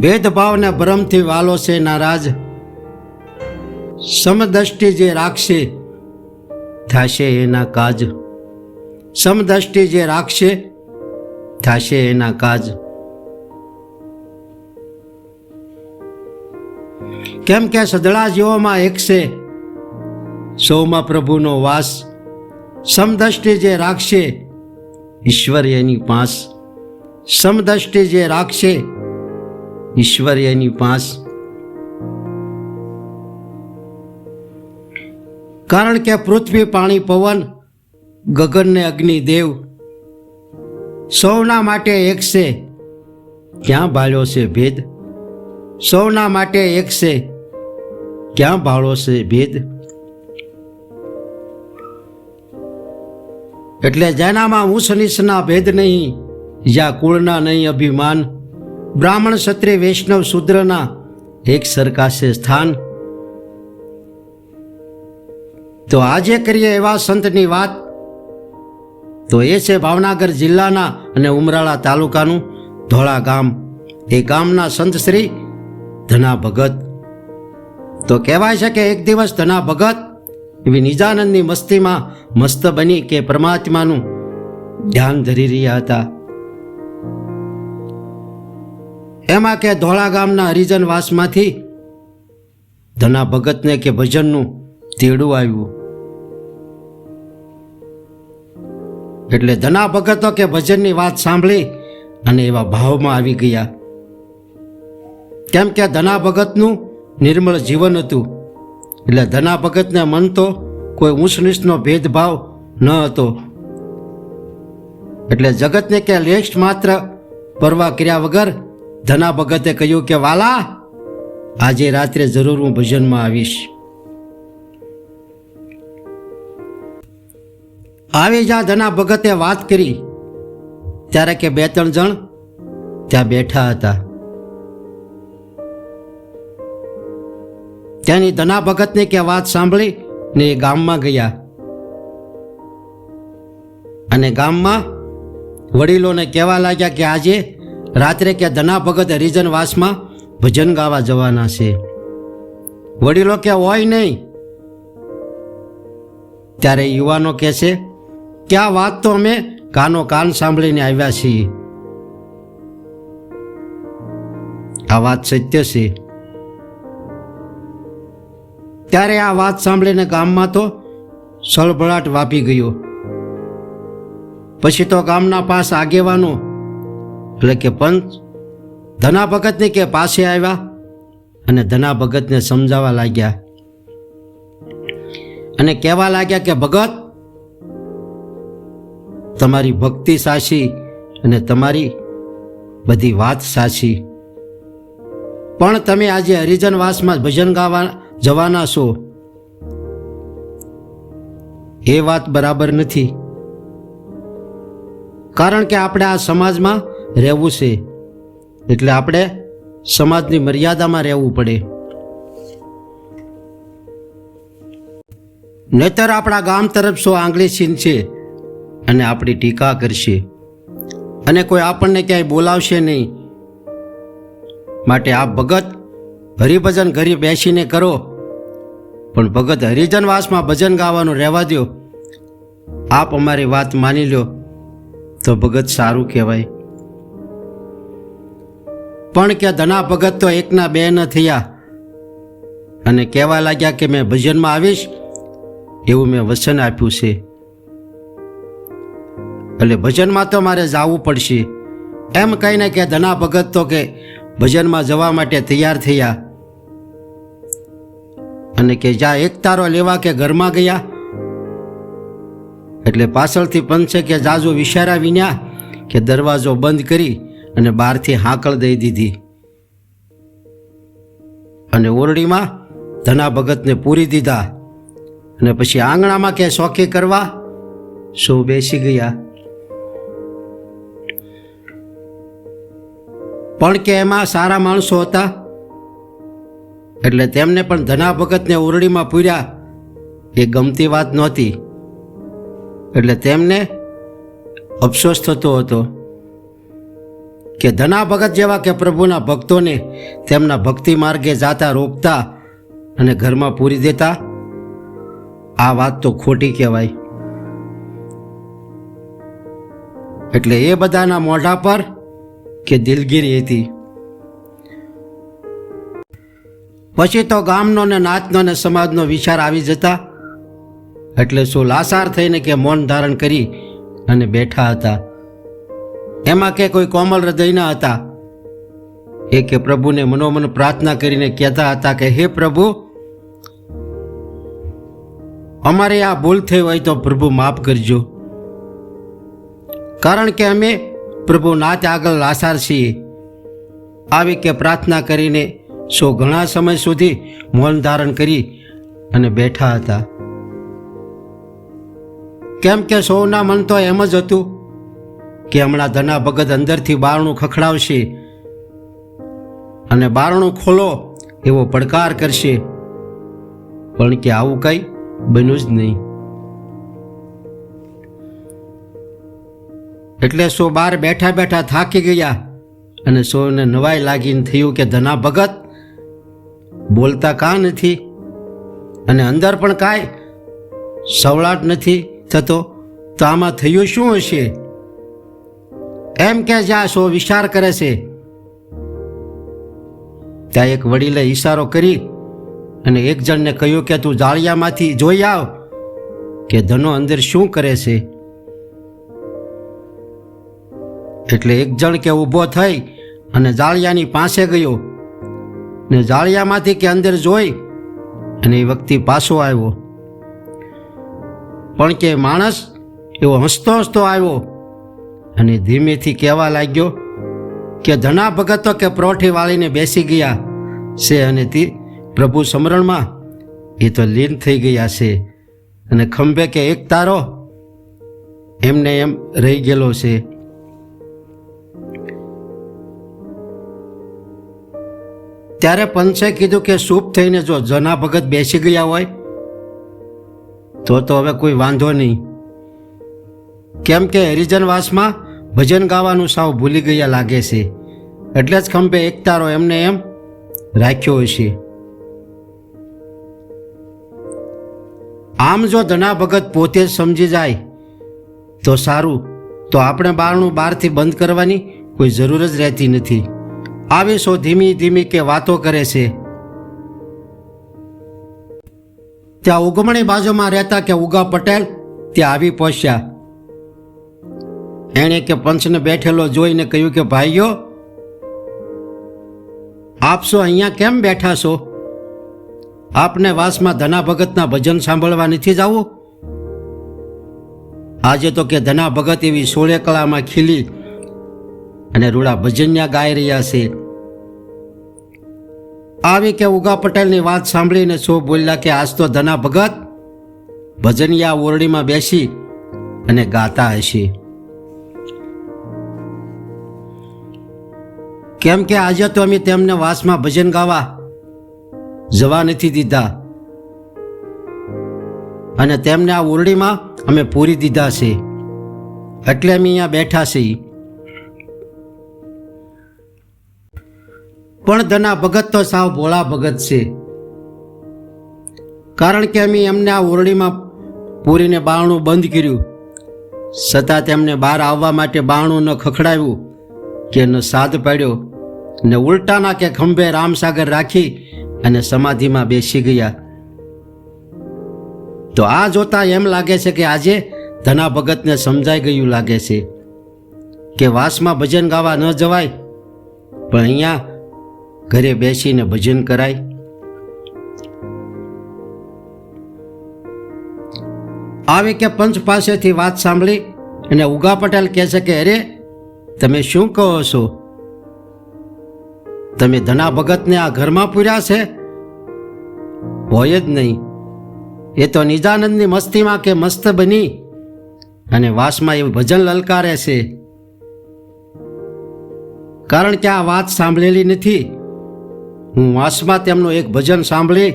ભેદભાવને ભ્રમથી વાલો છે નારાજ. સમદ્રષ્ટિ જે રાખશે, થશે એના કાજ. સમદ્રષ્ટિ જે રાખશે, થશે એના કાજ. કેમ કે સદળા જીવોમાં એક છે, સૌમાં પ્રભુનો વાસ. સમદ્રષ્ટિ જે રાખશે, ઈશ્વર એની પાસ. સમદ્રષ્ટિ જે રાખશે ઈશ્વર એની પાસ. કારણ કે પૃથ્વી પાણી પવન, ગગન ને અગ્નિ દેવ સૌના માટે એક છે. ક્યાં ભાળ્યો છે ભેદ? સૌના માટે એક છે. ક્યાં ભાળો છે ભેદ? એટલે જેનામાં ઊંચ નીચના ભેદ નહીં, જ્યાં કુળના નહીં અભિમાન બ્રાહ્મણ ક્ષત્રિય વૈષ્ણવ શુદ્રના એક સરકાશે સ્થાન. તો આજે કરીએ એવા સંતની વાત. તો એ છે ભાવનગર જિલ્લાના અને ઉમરાળા તાલુકાનું ધોળા ગામ. એ ગામના સંત શ્રી ધના ભગત. તો કહેવાય છે કે એક દિવસ ધના ભગત એવી નિજાનંદની મસ્તીમાં મસ્ત બની કે પરમાત્માનું ધ્યાન ધરી રહ્યા હતા. એમાં કે ધોળા ગામના હરિજન વાસમાંથી ધના ભગતને કે ભજનનું તેડું આવ્યું. એટલે ધના ભગતો કે ભજનની વાત સાંભળી અને એવા ભાવમાં આવી ગયા. કેમ કે ધના ભગતનું નિર્મળ જીવન હતું. એટલે ધના ભગતને મન તો કોઈ ઊંચ ભેદભાવ ન હતો. એટલે જગતને કે લેશ માત્ર પરવા કર્યા વગર ધના ભગતે કહ્યું કે, વાલા, આજે રાત્રે જરૂર હું ભજનમાં આવીશ. આવી જા ધના ભગતે વાત કરી. ત્યારે કે બે ત્રણ જણ ત્યાં બેઠા હતા. ત્યાંની ધના ભગતની કે વાત સાંભળી ને એ ગામમાં ગયા. અને ગામમાં વડીલોને કહેવા લાગ્યા કે, આજે રાત્રે કે ધના ભગત હરિજન વાસમાં ભજન ગાવા જવાના છે. વડીલો કે હોય નહીં. ત્યારે યુવાનો કહે છે કે આ વાત તો અમે કાનો કાન સાંભળીને આવ્યા છીએ. આ વાત સત્ય છે. ત્યારે આ વાત સાંભળીને ગામમાં તો સળભળાટ વાપી ગયો. પછી તો ગામના પાસ આગેવાનો એટલે કે પંત ધના ભગતને કે પાસે આવ્યા અને ધના ભગતને સમજાવવા લાગ્યા. અને કહેવા લાગ્યા કે, ભગત, તમારી ભક્તિ સાચી અને તમારી બધી વાત સાચી. પણ તમે આજે હરિજનવાસમાં ભજન ગાવા જવાના છો. એ વાત બરાબર નથી. કારણ કે આપણે આ સમાજમાં રહેવું છે. એટલે આપણે સમાજની મર્યાદામાં રહેવું પડે. નહીતર આપણા ગામ તરફ સો આંગળી છીનશે અને આપણી ટીકા કરશે. અને કોઈ આપણને ક્યાંય બોલાવશે નહીં. માટે આપ ભગત હરિભજન ઘરે બેસીને કરો. પણ ભગત હરિજનવાસમાં ભજન ગાવાનું રહેવા દો આપ અમારી વાત માની લો તો ભગત સારું કહેવાય. પણ કે ધના ભગત તો એકના બે ન થયા. અને કહેવા લાગ્યા કે મેં ભજનમાં આવીશ, એવું મેં વચન આપ્યું છે. એટલે ભજનમાં તો મારે જવું પડશે. એમ કહીને કે ધના ભગત તો કે ભજનમાં જવા માટે તૈયાર થયા. અને કે જ્યાં એક તારો લેવા કે ઘરમાં ગયા. એટલે પાછળથી પંચે કે જાજો વિશારા વિન્યા કે દરવાજો બંધ કરી અને બહારથી હાંકળ દઈ દીધી. અને ઓરડીમાં ધના ભગતને પૂરી દીધા. અને પછી આંગણામાં કે શોખી કરવા? સૌ બેસી ગયા. પણ કે એમાં સારા માણસો હતા? એટલે તેમને પણ ધના ભગતને ઓરડીમાં પૂર્યા. એ ગમતી વાત નહોતી. એટલે તેમને અફસોસ થતો હતો. કે ધના ભગત જેવા કે પ્રભુના ભક્તોને તેમના ભક્તિ માર્ગે જાતા રોકતા અને ઘરમાં પૂરી દેતા? આ વાત તો ખોટી કહેવાય. એટલે એ બધાના મોઢા પર કે દિલગીરી હતી. પછી તો ગામનો ને નાચનો ને સમાજનો વિચાર આવી જતા. એટલે શું લાસાર થઈને કે મૌન ધારણ કરી અને બેઠા હતા. એમાં કે કોઈ કોમલ હૃદયના હતા. એ કે પ્રભુને મનોમન પ્રાર્થના કરીને કહેતા હતા કે, હે પ્રભુ, અમારે આ ભૂલ થઈ હોય તો પ્રભુ માફ કરજો. કારણ કે અમે પ્રભુ નાચ આગળ લાસાર છીએ. આવી કે પ્રાર્થના કરીને સો ઘણા સમય સુધી મૌન ધારણ કરી અને બેઠા હતા. કેમ કે સૌના મન તો એમ જ હતું. કે હમણાં ધના ભગત અંદરથી બારણું ખખડાવશે અને બારણું ખોલો એવો પડકાર કરશે. પણ કે આવું કંઈ બન્યું જ નહીં. એટલે સો બાર બેઠા બેઠા થાકી ગયા અને સોને નવાઈ લાગીને થયું કે ધના ભગત, બોલતા કાં નથી? અને અંદર પણ કાંઈ સવળાટ નથી થતો, તો આમાં થયું શું હશે? એમ કે જ્યાં સો વિચાર કરે છે. ત્યાં એક વડીલે ઈશારો કરી અને એક જણને કહ્યું કે, તું જાળિયામાંથી જોઈ આવ કે ધનો અંદર શું કરે છે. એટલે એક જણ કે, ઊભો થઈ અને જાળિયાની પાસે ગયો ને જાળિયામાંથી કે અંદર જોઈ અને એ વ્યક્તિ પાછો આવ્યો. પણ કે, માણસ એવો હસતો હસતો આવ્યો અને ધીમેથી કહેવા લાગ્યો કે ધના ભગતો કે પ્રોઠી વાળીને બેસી ગયા છે અને તે પ્રભુ સમરણમાં એ તો લીન થઈ ગયા છે. અને ખંભે કે એક તારો એમને એમ રહી ગયેલો છે. ત્યારે પંચે કીધું કે સૂપ થઈને જો જના ભગત બેસી ગયા હોય, તો તો હવે કોઈ વાંધો નહીં. કેમ કે હરિજનવાસમાં ભજન ગાવાનું સાવ ભૂલી ગયા લાગે છે. એટલે જ ખંભે એકતારો એમને એમ રાખ્યો હશે. આમ જો ધના ભગત પોતે જ સમજી જાય, તો સારું. તો આપણે બારણું બહારથી બંધ કરવાની કોઈ જરૂર જ રહેતી નથી. આવી સો ધીમી ધીમી કે વાતો કરે છે. ત્યાં ઉગમણી બાજુમાં રહેતા કે ઉગા પટેલ ત્યાં આવી પહોંચ્યા. એણે કે પંચને બેઠેલો જોઈને કહ્યું કે, ભાઈઓ આપશો અહીંયા કેમ બેઠા છો? આપને વાસમાં ધના ભગતના ભજન સાંભળવા નથી જવું? આજે તો કે ધના ભગત એવી સોળે કળામાં ખીલી અને રૂડા ભજન્યા ગાઈ રહ્યા છે. આવી કે ઉગા પટેલની વાત સાંભળીને સો બોલ્યા કે, આજ તો ધના ભગત ભજનિયા ઓરડીમાં બેસી અને ગાતા હશે. કેમ કે આજે તો અમે તેમને વાસમાં ભજન ગાવા જવા નથી દીધા. અને તેમને આ ઓરડીમાં અમે પૂરી દીધા છે. એટલે અમે અહીંયા બેઠા છીએ પણ ધના ભગત તો સાવ ભોળા ભગત છે. કારણ કે અમે એમને આ ઓરડીમાં પૂરીને બારણું બંધ કર્યું. છતાં તેમને બહાર આવવા માટે બારણું ન ખખડાવ્યું કે ન સાદ પાડ્યો. ને ઉલટાના કે ખંભે રામસાગર રાખી અને સમાધિમાં બેસી ગયા. તો આ જોતા એમ લાગે છે કે આજે ધના ભગતને સમજાઈ ગયું લાગે છે કે વાસમાં ભજન ગાવા ન જવાય, પણ અહીંયા ઘરે બેસીને ભજન કરાય. આવે કે પંચ પાસેથી વાત સાંભળી અને ઉગા પટેલ કહે છે કે, અરે, તમે શું કહો છો? તમે ધના ભગતને આ ઘરમાં પૂર્યા છે? હોય જ નહીં. એ તો નિજાનંદની મસ્તીમાં કે મસ્ત બની અને વાસમાં એવું ભજન લલકારે છે. કારણ કે આ વાત સાંભળેલી નથી. હું વાસમાં તેમનું એક ભજન સાંભળી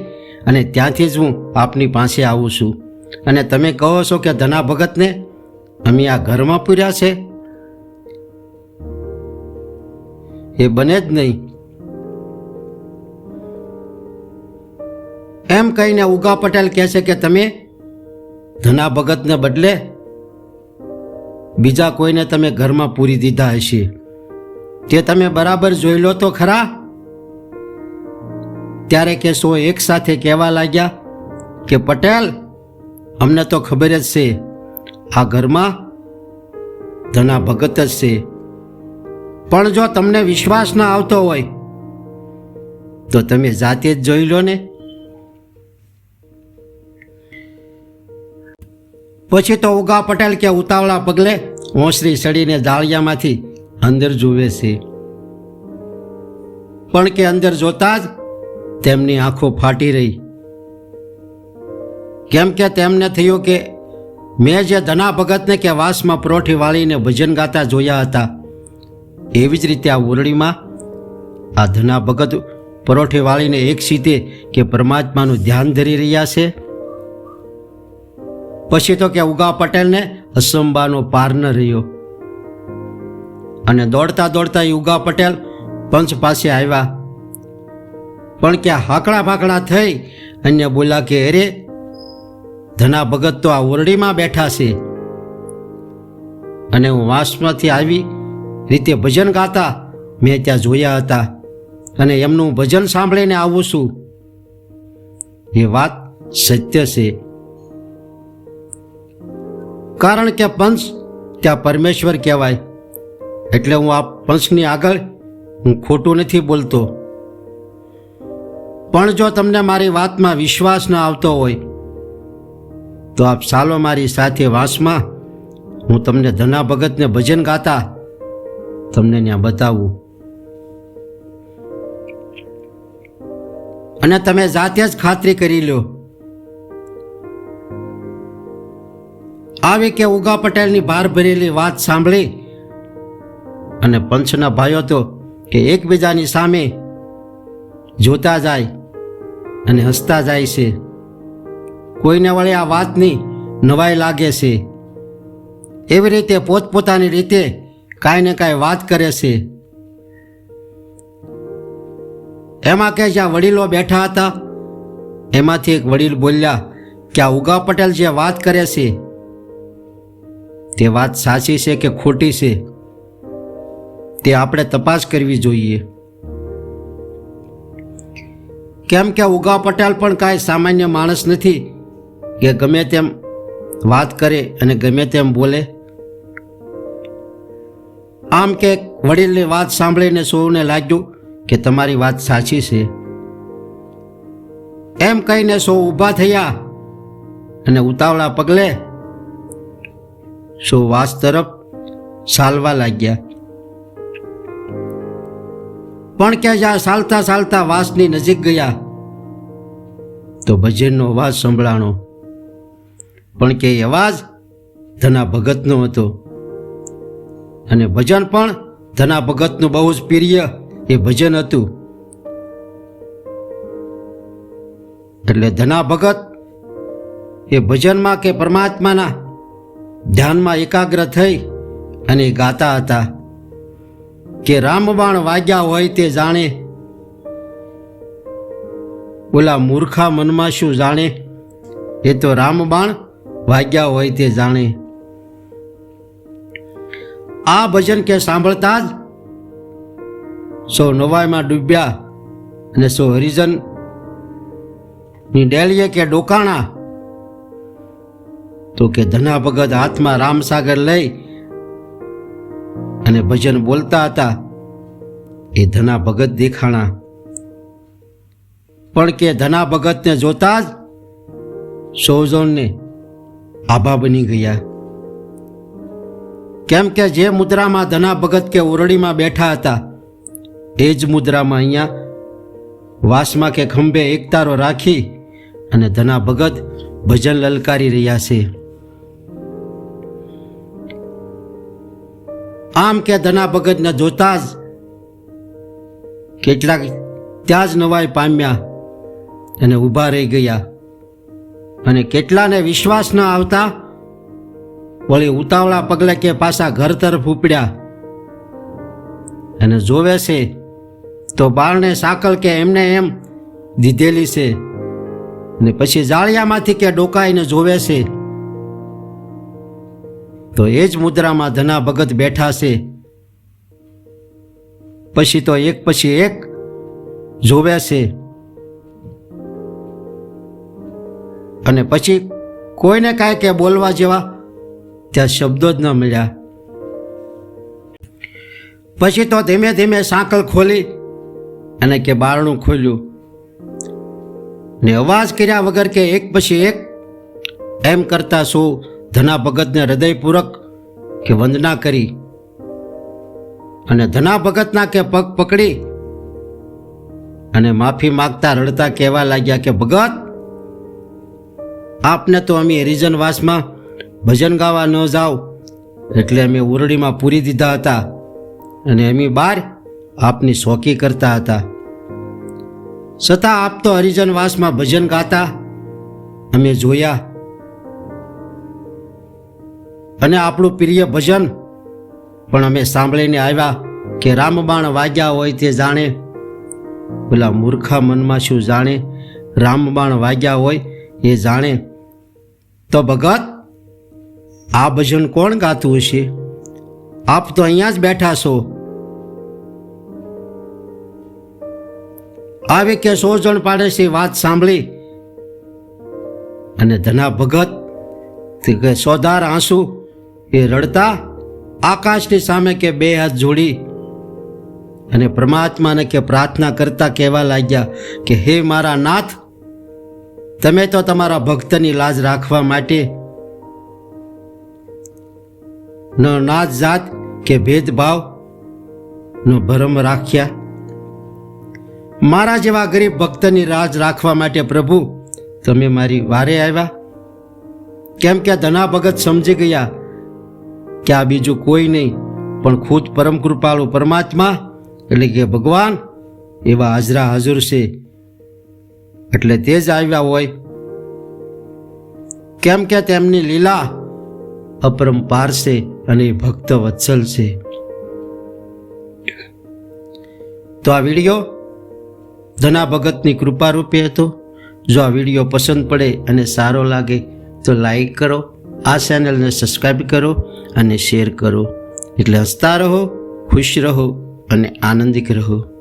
અને ત્યાંથી જ હું આપની પાસે આવું છું. અને તમે કહો છો કે ધના ભગતને અમે આ ઘરમાં પૂર્યા છે? એ બને જ નહીં. એમ કહીને ઉગા પટેલ કહે છે કે તમે ધના ભગતને બદલે બીજા કોઈને તમે ઘરમાં પૂરી દીધા હશે. તે તમે બરાબર જોઈ લો તો ખરા? ત્યારે કેશો એક સાથે કહેવા લાગ્યા કે, પટેલ, અમને તો ખબર જ છે, આ ઘરમાં ધના ભગત જ છે. પણ જો તમને વિશ્વાસ ના આવતો હોય, તો તમે જાતે જ જોઈ લો ને. પછી તો ઉગા પટેલ કે ઉતાવળા પગલે ઓસરી સડીને જાળિયામાંથી અંદર જુએ છે. પણ કે અંદર જોતા જ તેમની આંખો ફાટી રહી. કેમ કે તેમને થયું કે મેં જે ધના ભગતને કે વાસમાં પરોઠી વાળીને ભજન ગાતા જોયા હતા, એવી જ રીતે આ ઓરડીમાં આ ધના ભગત પરોઠી વાળીને એક સીધે કે પરમાત્માનું ધ્યાન ધરી રહ્યા છે. પછી તો કે ઉગા પટેલને અસંબાનો પાર ન રહ્યો. અને દોડતા દોડતા એ ઉગા પટેલ પંચ પાસે આવ્યા. પણ કે હાકડા ભાકડા થઈ અને બોલા કે, અરે, ધના ભગત તો આ ઓરડીમાં બેઠા છે. અને હું વાંસમાંથી આવી રીતે ભજન ગાતા મેં ત્યાં જોયા હતા. અને એમનું ભજન સાંભળીને આવું છું. એ વાત સત્ય છે. કારણ કે પંચ ત્યાં પરમેશ્વર કહેવાય. એટલે હું આ પંચની આગળ હું ખોટું નથી બોલતો. પણ જો તમને મારી વાતમાં વિશ્વાસ ન આવતો હોય, તો આપ ચાલો મારી સાથે વાંસમાં હું તમને ધના ભગતને ભજન ગાતા તમને ત્યાં બતાવું. અને તમે જાતે જ ખાતરી કરી લો. આવી કે ઉગા પટેલની ભાર ભરેલી વાત સાંભળી? અને પંચના ભાઈઓ તો કે એકબીજાની સામે જોતા જાય અને હસતા જાય છે. કોઈને વળે આ વાતની નવાઈ લાગે છે. એવી રીતે પોતપોતાની રીતે કાંઈ ને કાંઈ વાત કરે છે. એમાં કે જ્યાં વડીલો બેઠા હતા, એમાંથી એક વડીલ બોલ્યા કે આ ઉગા પટેલ જે વાત કરે છે તે વાત સાચી છે કે ખોટી છે? તે આપણે તપાસ કરવી જોઈએ. કેમ કે ઉગા પટેલ પણ કાંઈ સામાન્ય માણસ નથી? કે ગમે તેમ વાત કરે અને ગમે તેમ બોલે? આમ કે વડીલની વાત સાંભળીને સૌને લાગ્યું કે તમારી વાત સાચી છે. એમ કહીને સૌ ઊભા થયા અને ઉતાવળા પગલે સૌ વાસ તરફ ચાલવા લાગ્યા. પણ કે જ્યાં ચાલતા ચાલતા વાસની નજીક ગયા. તો ભજનનો અવાજ સંભળાણો. પણ કે એ અવાજ ધના ભગતનો હતો. અને ભજન પણ ધના ભગતનું બહુ જ પ્રિય એ ભજન હતું. એટલે ધના ભગત એ ભજનમાં કે પરમાત્માના ધ્યાનમાં એકાગ્ર થઈ અને ગાતા હતા કે રામબાણ વાગ્યા હોય તે જાણે. ઓલા મૂર્ખા મનમાં શું જાણે? એ તો રામબાણ વાગ્યા હોય તે જાણે. આ ભજન કે સાંભળતા જ સૌ નવાઈમાં ડૂબ્યા અને સૌ હરિજનની ડેલીએ કે ડોકાણા તો કે ધના ભગત હાથમાં રામસાગર લઈ અને ભજન બોલતા હતા. એ ધના ભગત દેખાણા. પણ કે ધના ભગતને જોતા જ સૌઝોનને આભા બની ગયા. કેમ કે જે મુદ્રામાં ધના ભગત કે ઓરડીમાં બેઠા હતા, એ જ મુદ્રામાં અહીંયા વાસમાં કે ખંભે એકતારો રાખી અને ધના ભગત ભજન લલકારી રહ્યા છે. આમ કે ધના ભગતને જોતા જ કેટલાક ત્યાં જ નવાઈ પામ્યા અને ઊભા રહી ગયા. અને કેટલાને વિશ્વાસ ન આવતા, વળી ઉતાવળા પગલે કે પાછા ઘર તરફ ઉપડ્યા. અને જોવે છે, તો બાળને સાકલ કે એમને એમ દીધેલી છે. ને પછી જાળિયામાંથી કે ડોકાઈને જોવે છે. તો એ જ મુદ્રામાં ધના ભગત બેઠા છે. પછી તો એક પછી એક જોવે છે. અને પછી કોઈને કાંઈ કે બોલવા જેવા ત્યાં શબ્દો જ ન મળ્યા. પછી તો ધીમે ધીમે સાંકળ ખોલી અને કે બારણું ખોલ્યું. ને અવાજ કર્યા વગર કે એક પછી એક, એમ કરતા શું? ધના ભગતને હૃદયપૂર્વક કે વંદના કરી અને ધના ભગતના કે પગ પકડી અને માફી માગતા રડતા કહેવા લાગ્યા કે, ભગત, આપને તો અમે હરિજનવાસમાં ભજન ગાવા ન જાઓ એટલે અમે ઉરડીમાં પૂરી દીધા હતા અને અમે બહાર આપની શોકી કરતા હતા. છતાં આપ તો હરિજનવાસમાં ભજન ગાતા, અમે જોયા અને આપણું પ્રિય ભજન. પણ અમે સાંભળીને આવ્યા કે રામબાણ વાગ્યા હોય તે જાણે. પેલા મૂર્ખા મનમાં શું જાણે? રામબાણ વાગ્યા હોય એ જાણે. તો ભગત, આ ભજન કોણ ગાતું હશે? આપ તો અહીંયા જ બેઠા છો. આવે કે સો જણ પાડે છે વાત સાંભળી. અને ધના ભગત કે સોદાર આંસુ એ રડતા આકાશની સામે કે બે હાથ જોડી અને પરમાત્માને કે પ્રાર્થના કરતા કહેવા લાગ્યા કે, હે મારા નાથ, તમે તો તમારા ભક્તની લાજ રાખવા માટે ન નાત જાત કે ભેદભાવ નો ભરમ રાખ્યા. મારા જેવા ગરીબ ભક્તની રાજ રાખવા માટે પ્રભુ, તમે મારી વારે આવ્યા. કેમ કે ધના ભગત સમજી ગયા કે આ બીજું કોઈ નહીં, પણ ખુદ પરમ કૃપાળુ પરમાત્મા, એટલે કે ભગવાન, એવા હાજરા હાજર છે. એટલે તે જ આવ્યા હોય. કેમ કે તેમની લીલા અપરંપાર છે અને ભક્ત વત્સલ છે. તો આ વીડિયો ધના ભગતની કૃપા રૂપે હતો. જો આ વીડિયો પસંદ પડે અને સારો લાગે તો લાઈક કરો, આ ચેનલને સબસ્ક્રાઈબ કરો. અને શેર કરો. એટલે હસતા રહો ખુશ રહો અને આનંદિત રહો.